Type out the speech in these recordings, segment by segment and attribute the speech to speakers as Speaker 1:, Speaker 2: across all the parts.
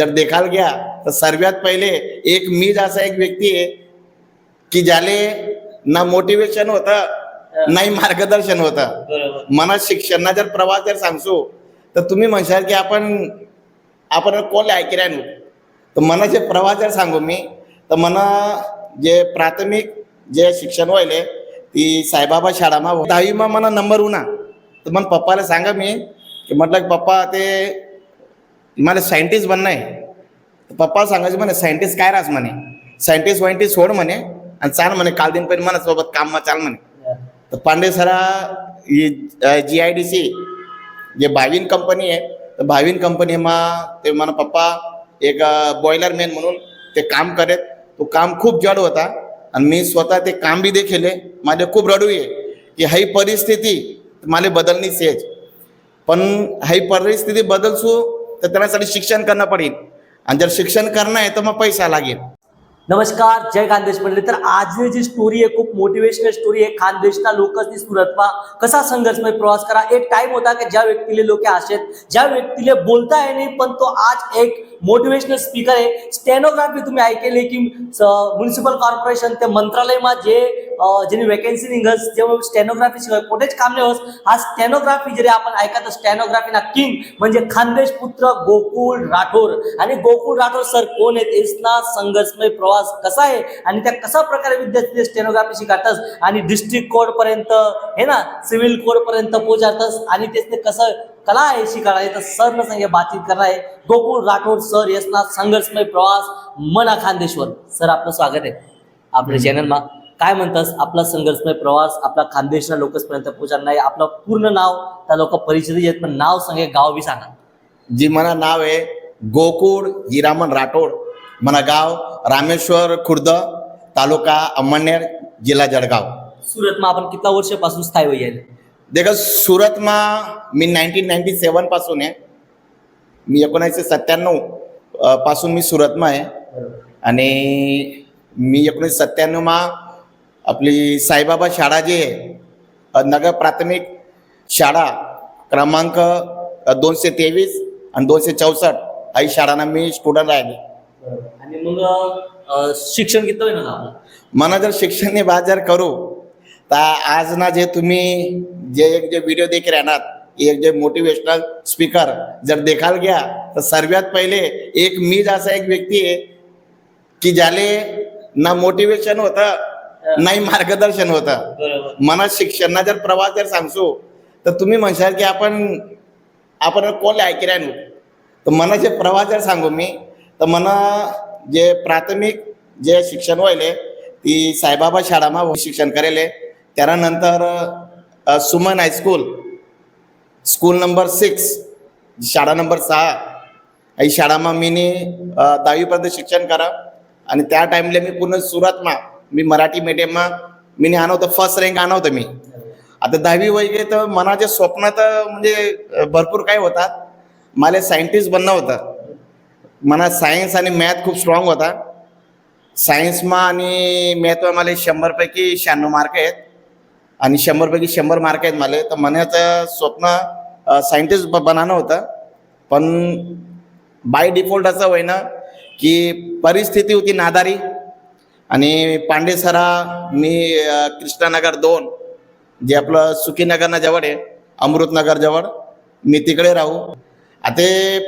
Speaker 1: जर देखाल गया तर सर्वात पहिले एक मीच असा एक व्यक्ती आहे की ज्याले ना मोटिवेशन होतं नाही मार्गदर्शन होतं. मला शिक्षणा जर प्रवास जर सांगसो तर तुम्ही म्हणशाल की आपण आपण कोण ऐकल्या नु तर मला जे प्रवास जर सांगू मी तर मला जे प्राथमिक जे शिक्षण व्हायले ती साईबाबा शाळामा दहावीमा मला नंबर उना. तर मग पप्पाला सांगा मी की म्हटलं की पप्पा ते मला सायंटिस्ट बनणं आहे. पप्पा सांगायचं म्हणे सायंटिस्ट काय राहस म्हणे? सायंटिस्ट वायंटिस्ट सोड म्हणे आणि चाल म्हणे काल दिन पण मला सोबत काम चाल म्हणे. तर पांडे सरा जी आय डी सी जे भाविन कंपनी आहे तर भाविन कंपनीमा ते मला पप्पा एक बॉयलर मॅन म्हणून ते काम करत. तो काम खूप जड होता आणि मी स्वतः ते काम बी देखील माझे खूप रडू आहे की ही परिस्थिती मला बदलणी सेज पण ही परिस्थिती बदलसू तर त्याच्यासाठी शिक्षण करणं पडेल. आणि जर शिक्षण करणं आहे तर मग पैसा लागेल.
Speaker 2: नमस्कार जय खानदेश मंडळी. तर आजची जी स्टोरी आहे खूप मोटिवेशनल स्टोरी आहे. खानदेशना लोकसनी सुरतमा कसा संघर्षमय प्रवास करा. एक टाइम होता की ज्या व्यक्तीले लोक आहेत ज्या व्यक्तीले बोलता येणे पण तो आज एक मोटिवेशनल स्पीकर आहे. स्टेनोग्राफी तुम्ही ऐकले की म्युन्सिपल कॉर्पोरेशन ते मंत्रालय जे जेणे वेकेन्सी निघस जेव्हा स्टॅनोग्राफी शिवाय कुठेच काम नाही हा स्टॅनोग्राफी जरी आपण ऐकत स्टॅनोग्राफी ना किंग म्हणजे खानदेश पुत्र गोकुळ राठोर. आणि गोकुळ राठोर सर कोण आहेत? इसना संघर्षमय प्रवास कसा आहे? आणि त्या कसा प्रकारे विद्यार्थी स्टॅनोग्राफी शिकारतस आणि डिस्ट्रिक्ट कोर्ट पर्यंत हे ना सिव्हिल कोर्ट पर्यंत पोहोचतस आणि तेच कसं कला आहे शिकायला? तर सरनं सांगे बातचीत करणार आहे. गोकुळ राठोड सर यसना संघर्षमय प्रवास मना खानदेश्वर. सर आपलं स्वागत आहे. आपल्या चॅनलमा काय म्हणतास? आपला संघर्षमय प्रवास आपला खानदेशना लोकसपर्यंत पोहोचणार नाही आपलं पूर्ण नाव त्या लोक परिचित आहेत पण नाव सांगे गाव बी सांगा.
Speaker 1: जी मला नाव आहे गोकुळ हिरामन राठोड. मला गाव रामेश्वर खुर्द तालुका अमळनेर जिल्हा जळगाव.
Speaker 2: सुरतમાં आपण कितना वर्षापासून स्थायी होई आहे?
Speaker 1: देखा सुरतमा मी नाईन्टीन नाईन्टी सेवनपासून आहे. मी एकोणीसशे सत्त्याण्णवपासून मी सुरतमा आहे. आणि मी एकोणीसशे सत्त्याण्णवमा आपली साईबाबा शाळा जी आहे नगर प्राथमिक शाळा क्रमांक दोनशे तेवीस आणि दोनशे चौसष्ट आई शाळांना मी स्टुडंट राहिले.
Speaker 2: आणि मग शिक्षण किती ना
Speaker 1: मला जर शिक्षण बात जर करू तर आज ना जे तुम्ही जे एक जे व्हिडिओ देख राहणार एक जे मोटिवेशनल स्पीकर जर देखाल गया तर सर्वात पहिले एक मीच असा एक व्यक्ती आहे की ज्याले ना मोटिवेशन होतं नाही मार्गदर्शन होतं. शिक्षणा जर प्रवास जर सांगसो तर तुम्ही म्हणशाल की आपण आपण कोण ऐकल्या नु तर जे प्रवास जर सांगू मी तर मला जे प्राथमिक जे शिक्षण व्हायले ती साईबाबा शाळामा शिक्षण करेले. त्यानंतर Suman high school school. Number six शाळा नंबर सहा. ही शाळामा मीनी अ, दहावीपर्यंत शिक्षण करा. आणि त्या टाइमले मी पूर्ण सुरतमा मी मराठी मिडियममा मी आणलं फर्स्ट रँक आणवतो मी. आता दहावी वगैरे तर मनाचे स्वप्न तर म्हणजे भरपूर काही होतात. मला सायंटिस्ट बनणं होतं. मला सायन्स आणि मॅथ खूप स्ट्रॉंग होता. सायन्समा आणि मॅथवर मला शंभरपैकी शहाण्णव मार्क आहेत. आणि शंभरपैकी शंभर मार्क आहेत मला. तर मनाचं स्वप्न सायंटिस्ट बनानं होतं. पण बाय डिफॉल्ट असं होईना की परिस्थिती होती नादारी. आणि पांडेसरा मी कृष्णानगर दोन जे आपलं सुखीनगरना जवळ आहे अमृतनगर जवळ मी तिकडे राहू. आता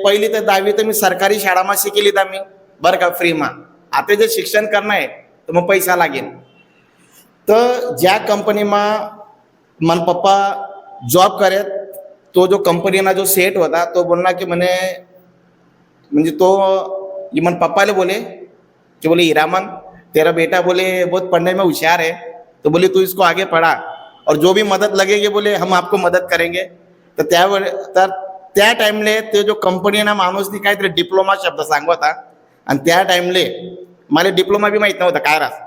Speaker 1: पहिली तर दहावी तर मी सरकारी शाळामा शिकली तर मी बरं का फ्रीमा. आता जे शिक्षण करणं आहे तर मग पैसा लागेल. तर ज्या कंपनीमा मन पप्पा जॉब करत तो जो कंपनीना जो सेट होता तो बोलला की म्हणे म्हणजे तो मन पप्पाला बोले की बोले हिरामन तेरा बेटा बोले बहुत पढ़ने में होशियार है। तो बोले तू इसको आगे पढ़ा और जो भी मदद लगेगी बोले हम आपको मदत करेंगे। तर त्यावेळे तर त्या टाईमले ते जो कंपनीना माणूसनी काहीतरी डिप्लोमा शब्द सांगू होता. आणि त्या टाइमले मला डिप्लोमा बी माहीत नव्हता काय रास.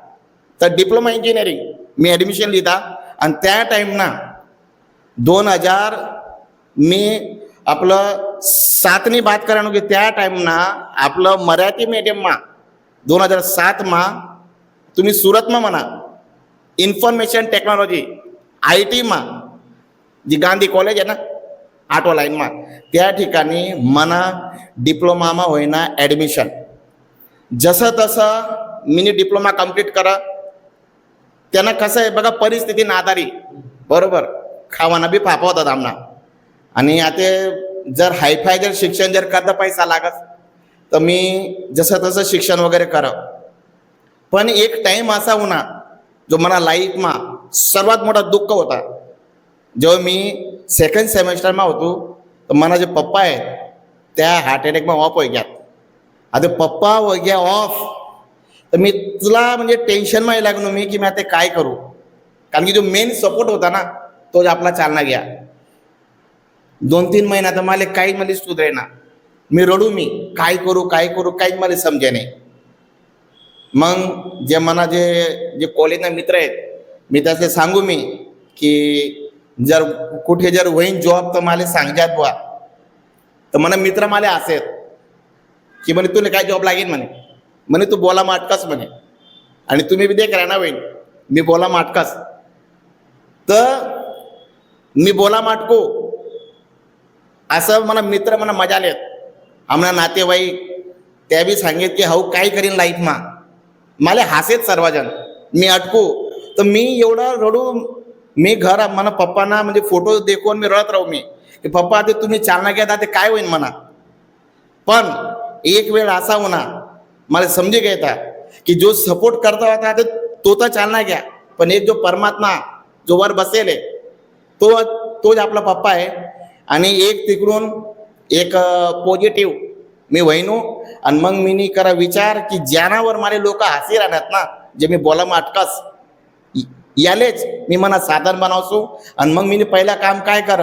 Speaker 1: तर डिप्लोमा इंजिनिअरिंग मी ॲडमिशन लिहिता. आणि त्या टाईमना दोन हजार मी आपलं सातनी बात करायला की त्या टाईमना आपलं मराठी मीडियममा दोन हजार सातमा तुम्ही सुरतमा म्हणा इन्फॉर्मेशन टेक्नॉलॉजी आय टीमा जी गांधी कॉलेज आहे ना आठवा लाईनमा त्या ठिकाणी मना डिप्लोमामा होईना ॲडमिशन जसं तसं मिनी डिप्लोमा कंप्लीट करा. त्यांना कसं आहे बघा परिस्थिती नादारी. बरोबर. खावाना बी फापा होतात आमना आणि आता जर हायफाय जर शिक्षण जर करता पैसा लागत तर मी जसं तसं शिक्षण वगैरे कर पण एक टाईम असा होणार जो मला लाईफमा सर्वात मोठा दुःख होता. जेव्हा मी सेकंड सेमेस्टरमा होतो तर मला जे पप्पा आहेत त्या हार्ट अटॅकमा ऑफ होई ग्यात आता पप्पा वगैरे ऑफ तर मी तुला म्हणजे टेन्शनमा लागलो मी की मी आता काय करू? कारण की जो मेन सपोर्ट होता ना तो आपला चालना घ्या. दोन तीन महिना तर मला काही मला सुधरेना. मी रडू मी काय करू काय करू काहीच मला समजे नाही. मग जे मला जे जे कॉलेजना मित्र आहेत मी तसे सांगू मी की जर कुठे जर होईन जॉब तर मला सांगजात बुवा. तर मला मित्र मला असेल की म्हणे तुला काय जॉब लागेल म्हणे? म्हणे तू बोला माटकास म्हणे. आणि तुम्ही बी देख राहणार होईन मी बोला माटकास. तर मी बोला माटको. असं मला मित्र मला मजा आलेत आमना नातेवाईक त्या बी सांगेत की हाऊ काय करीन लाईफमा मला हसेत सर्वजण. मी अटकू. तर मी एवढं रडू मी घर मला पप्पांना म्हणजे फोटो देखून मी रडत राहू मी. की पप्पा ते तुम्ही चालना घ्या ते काय होईन म्हणा पण एक वेळ असा होणार मला समजे घेता की जो सपोर्ट करता होता ते तो तर चालना घ्या. पण एक जो परमात्मा जो वर बसेल आहे तो तोच आपला पप्पा आहे. आणि एक तिकडून एक पॉझिटिव्ह मी वहिनू आणि मग मी नी करा विचार की ज्यानावर मला लोक हसी राहतात ना जे मी बोला अटकास. यालेच मी मना साधन बनावसो. आणि मग मी पहिला काम काय कर?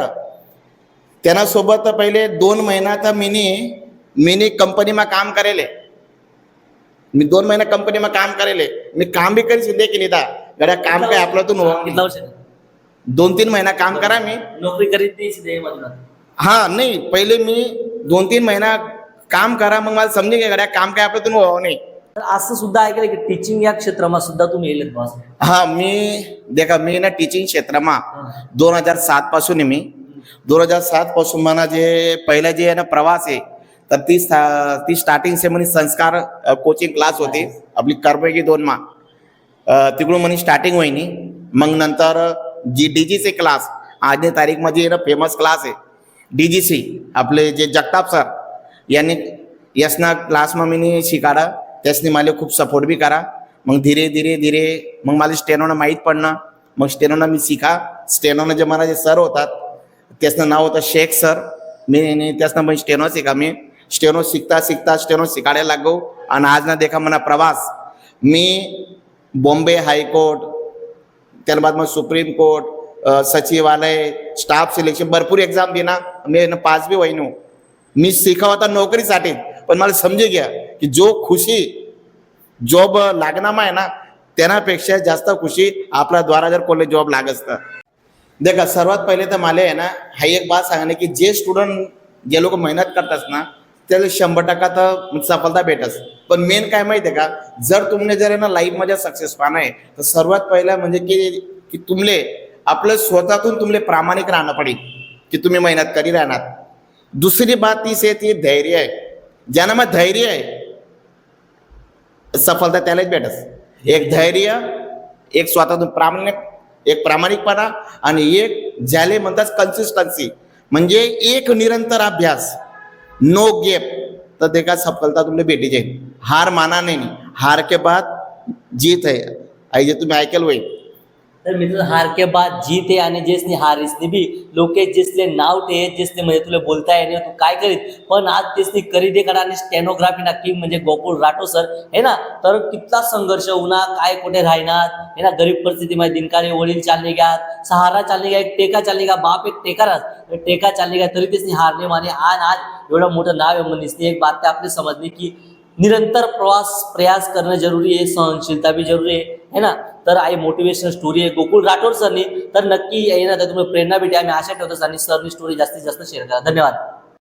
Speaker 1: त्यांना सोबत पहिले दोन महिना तर मिनी मिनी कंपनीमा काम करेले. मी दोन महिना कंपनीमा काम करेले. मी काम बी करी शिंदे की निदा गड्या काम काय आपल्यातून हो. दोन तीन महिना काम करा मी.
Speaker 2: नोकरी करीत नाही
Speaker 1: हा नाही. पहिले मी दोन तीन महिना काम करा मग मला समजे गड्या काम काय आपल्यातून हो नाही
Speaker 2: तर असं सुद्धा ऐकलं की टीचिंग या क्षेत्रामध्ये सुद्धा तुम्ही येलेत बॉस
Speaker 1: हा मी देखा मी ना टीचिंग क्षेत्रमा दोन हजार सात पासून मी. दोन हजार सात पासून मला जे पहिला जे आहे ना प्रवास आहे तर ती ती स्टार्टिंग से म्हणे संस्कार कोचिंग क्लास होती आपली कर्मयोगी दोन मा तिकडून म्हणे स्टार्टिंग होईनी. मग नंतर जी डी जी सी क्लास आजच्या तारीखमध्ये ना फेमस क्लास आहे डी जी सी आपले जे जगताप सर यांनी यसना क्लासमा मी शिकाडा त्यासनी मला खूप सपोर्ट बी करा. मग धीरे धीरे धीरे मग मला स्टेनोनं माहीत पडणं. मग स्टेनोनं मी शिका. स्टेनोनं जे मला जे सर होतात त्याचं नाव होतं शेख सर. मी आणि त्यासनं मग स्टेनो शिका. मी स्टेनो शिकता शिकता स्टेनो शिकायला लागो. आणि आज ना देखा मला प्रवास. मी बॉम्बे हायकोर्ट त्यानंतर मग सुप्रीम कोर्ट सचिवालय स्टाफ सिलेक्शन भरपूर एक्झाम दिना. मी पास बी होईनो मी शिकाव आता नोकरीसाठी पण मला समजे घ्या की जो खुशी जॉब लागणार आहे ना त्यापेक्षा जास्त खुशी आपल्या द्वारा जर कोणी जॉब लागत तर देखा सर्वात पहिले तर मला आहे ना हा एक बात सांगणे की जे स्टुडंट जे लोक मेहनत करतात ना त्याला शंभर टक्का तर सफलता भेटस. पण मेन काय माहिती आहे का जर तुमने जर ना लाईफमध्ये सक्सेस पाहणं आहे तर सर्वात पहिलं म्हणजे की की तुमले आपलं स्वतःतून तुमले प्रामाणिक राहणं पडेल की तुम्ही मेहनत करी राहणार. दुसरी बात तीच आहे ती धैर्य आहे ज्यानं मग धैर्य आहे सफलता त्यालाच भेटस। एक धैर्य एक स्वतःतून प्रामाणिक एक प्रामाणिकपणा आणि एक ज्याले म्हणतात कन्सिस्टन्सी म्हणजे एक निरंतर अभ्यास. नो गेप तर ते का सफलता तुमला भेटी जाईल हार माना नाही. हार के बाद जीत आहे आई जे तुम्ही ऐकेल होईल.
Speaker 2: तर मित्र हार के बाद जीत आहे आणि जेसनी हारिसने बी लोके जिसले नाव ते जिसने म्हणजे तुला बोलता येणे तू काय करीत? पण आज तेसनी करी दे करा आणि स्टेनोग्राफी ना किंग म्हणजे गोकुळ राठो सर हे ना तर कितला संघर्ष होना काय कुठे राहणार? हे ना गरीब परिस्थितीमध्ये दिनकारी वडील चालले घ्या सहारा चालले घ्या एक टेका चालले घ्या बाप एक टेकाराच टेका चालले घ्या तरी तेसनी हारणे माने आज आज एवढं मोठं नाव आहे म्हणून एक बात ते समजली की निरंतर प्रवास प्रयास करणं जरुरी आहे सहनशीलता बी जरुरी आहे है ना? तर आई मोटिवेशनल स्टोरी आहे. गोकुळ राठोड सरनी तर नक्की येणार तुम्ही प्रेरणा भेटी. आम्ही आशा ठेवतो आणि सरनी स्टोरी जास्तीत जास्त शेअर करा. धन्यवाद.